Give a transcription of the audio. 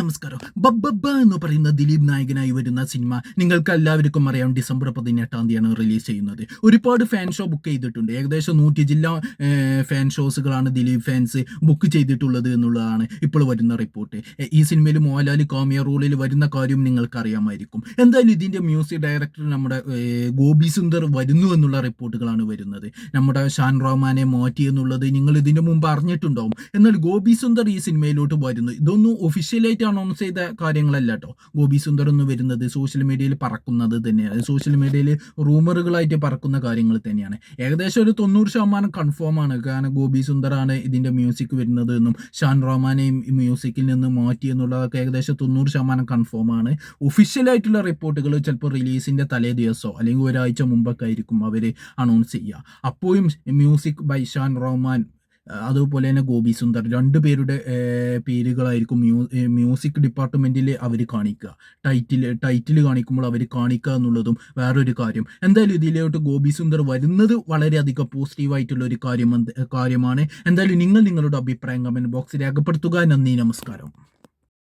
നമസ്കാരം. ബബ്ബ എന്ന് പറയുന്ന ദിലീപ് നായകനായി വരുന്ന സിനിമ നിങ്ങൾക്ക് എല്ലാവർക്കും അറിയാം. ഡിസംബർ പതിനെട്ടാം തീയതിയാണ് റിലീസ് ചെയ്യുന്നത്. ഒരുപാട് ഫാൻ ഷോ ബുക്ക് ചെയ്തിട്ടുണ്ട്. ഏകദേശം നൂറ്റി ജില്ല ഫാൻ ഷോസുകളാണ് ദിലീപ് ഫാൻസ് ബുക്ക് ചെയ്തിട്ടുള്ളത് എന്നുള്ളതാണ് ഇപ്പോൾ വരുന്ന റിപ്പോർട്ട് ഈ സിനിമയിൽ മോഹൻലാൽ കോമിയ റോളിൽ വരുന്ന കാര്യം നിങ്ങൾക്ക് അറിയാമായിരിക്കും എന്തായാലും ഇതിന്റെ മ്യൂസിക് ഡയറക്ടർ നമ്മുടെ ഗോപി സുന്ദർ വരുന്നു എന്നുള്ള റിപ്പോർട്ടുകളാണ് വരുന്നത്. നമ്മുടെ ഷാൻ റഹ്മാനെ മാറ്റി എന്നുള്ളത് നിങ്ങൾ ഇതിന്റെ മുമ്പ് അറിഞ്ഞിട്ടുണ്ടാവും. എന്നാൽ ഗോപി സുന്ദർ ഈ സിനിമയിലോട്ട് വരുന്നു. ഇതൊന്നും ഒഫീഷ്യലായിട്ട് അനൗൺസ് ചെയ്ത കാര്യങ്ങളല്ല കേട്ടോ ഗോപി സുന്ദർ എന്ന് വരുന്നത് സോഷ്യൽ മീഡിയയിൽ പറക്കുന്നത് തന്നെയാണ്. സോഷ്യൽ മീഡിയയിൽ റൂമറുകളായിട്ട് പറക്കുന്ന കാര്യങ്ങൾ തന്നെയാണ്. ഏകദേശം ഒരു തൊണ്ണൂറ് ശതമാനം കൺഫേം ആണ്. കാരണം ഗോപി സുന്ദറാണ് ഇതിന്റെ മ്യൂസിക് വരുന്നത് എന്നും ഷാൻ റഹ്മാനെയും മ്യൂസിക്കിൽ നിന്ന് മാറ്റി എന്നുള്ളതൊക്കെ ഏകദേശം തൊണ്ണൂറ് ശതമാനം കൺഫേം ആണ്. ഒഫീഷ്യലായിട്ടുള്ള റിപ്പോർട്ടുകൾ ചിലപ്പോൾ റിലീസിന്റെ തലേ ദിവസമോ അല്ലെങ്കിൽ ഒരാഴ്ച മുമ്പൊക്കെ ആയിരിക്കും അവർ അനൗൺസ് ചെയ്യുക. അപ്പോഴും മ്യൂസിക് ബൈ ഷാൻ റഹ്മാൻ അഹ് അതുപോലെ തന്നെ ഗോപി സുന്ദർ രണ്ട് പേരുടെ പേരുകളായിരിക്കും മ്യൂ മ്യൂസിക് ഡിപ്പാർട്ട്മെന്റിൽ അവർ കാണിക്കുക ടൈറ്റിൽ ടൈറ്റിൽ കാണിക്കുമ്പോൾ അവർ കാണിക്കുക എന്നുള്ളതും വേറൊരു കാര്യം. എന്തായാലും ഇതിലോട്ട് ഗോപി സുന്ദർ വരുന്നത് വളരെയധികം പോസിറ്റീവായിട്ടുള്ള ഒരു കാര്യം കാര്യമാണ്. എന്തായാലും നിങ്ങൾ നിങ്ങളുടെ അഭിപ്രായം കമന്റ് ബോക്സിൽ രേഖപ്പെടുത്തുക. നന്ദി നമസ്കാരം.